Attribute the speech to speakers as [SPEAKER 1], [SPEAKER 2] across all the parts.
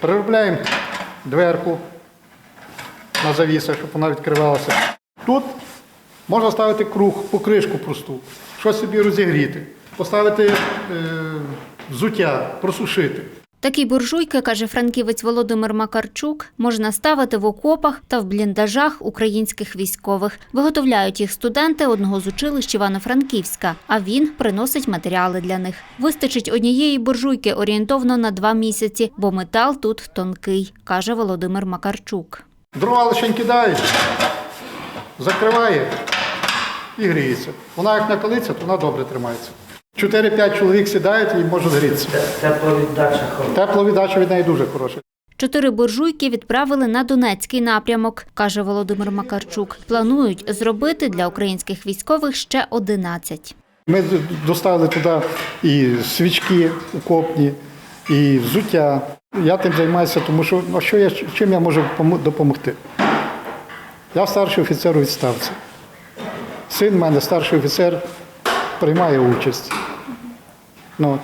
[SPEAKER 1] Переробляємо дверку на завісах, щоб вона відкривалася. Тут можна ставити круг, покришку просту, щось собі розігріти, поставити е, взуття, просушити.
[SPEAKER 2] Такі буржуйки, каже франківець Володимир Макарчук, можна ставити в окопах та в бліндажах українських військових. Виготовляють їх студенти одного з училищ Івано-Франківська, а він приносить матеріали для них. Вистачить однієї буржуйки орієнтовно на два місяці, бо метал тут тонкий, каже Володимир Макарчук.
[SPEAKER 1] Дрова лише кидає, закриває і гріється. Вона як накалиться, то вона добре тримається. 4-5 чоловік сідають і можуть грітися.
[SPEAKER 3] Тепловіддача хороша.
[SPEAKER 1] Тепловіддача від неї дуже хороша.
[SPEAKER 2] Чотири буржуйки відправили на Донецький напрямок, каже Володимир Макарчук. Планують зробити для українських військових ще 11.
[SPEAKER 1] Ми доставили туди і свічки окопні, і взуття. Я тим займаюся, тому що ну, що я, чим я можу допомогти? Я старший офіцер у відставці. Син в мене старший офіцер приймає участь. Ну,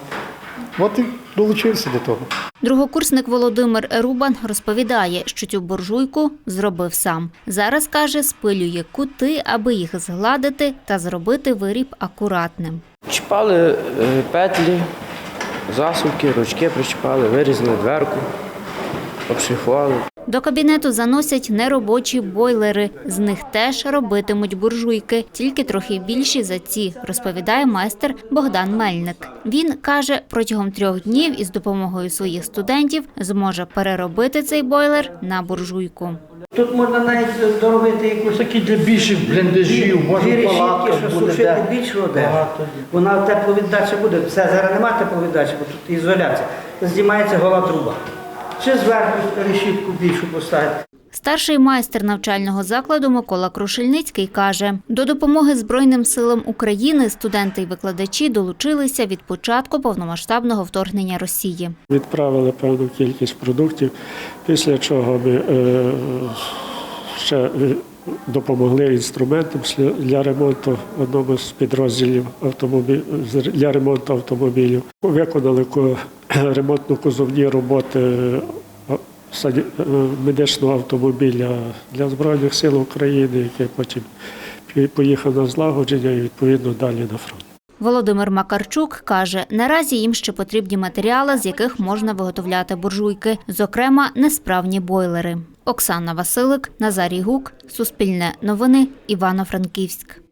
[SPEAKER 1] от і долучився до того.
[SPEAKER 2] Другокурсник Володимир Рубан розповідає, що цю буржуйку зробив сам. Зараз каже, спилює кути, аби їх згладити та зробити виріб акуратним.
[SPEAKER 3] Чіпали е, петлі, засувки, ручки причіпали, вирізали дверку, обшифували.
[SPEAKER 2] До кабінету заносять неробочі бойлери. З них теж робитимуть буржуйки, тільки трохи більші за ці, розповідає майстер Богдан Мельник. Він каже, протягом трьох днів із допомогою своїх студентів зможе переробити цей бойлер на буржуйку.
[SPEAKER 4] Тут можна навіть доробити якусь
[SPEAKER 5] Такі для більших бліндажів, може палатка
[SPEAKER 4] що
[SPEAKER 5] буде.
[SPEAKER 4] сушити
[SPEAKER 5] де.
[SPEAKER 4] більше одежі. Вона тепловіддача буде. Все, зараз немає тепловіддачі, бо тут ізоляція. Знімається гола труба. Чи зверху решітку більшу поставити.
[SPEAKER 2] Старший майстер навчального закладу Микола Крушельницький каже, до допомоги Збройним силам України студенти і викладачі долучилися від початку повномасштабного вторгнення Росії.
[SPEAKER 6] Відправили певну кількість продуктів, після чого ми е, ще допомогли інструментам для ремонту одному з підрозділів автомобіль для ремонту автомобілів. Виконали ко- ремонтно-кузовні роботи е, медичного автомобіля для Збройних сил України, який потім поїхав на злагодження і відповідно далі на фронт.
[SPEAKER 2] Володимир Макарчук каже, наразі їм ще потрібні матеріали, з яких можна виготовляти буржуйки, зокрема несправні бойлери. Оксана Василик, Назарій Гук, Суспільне новини, Івано-Франківськ.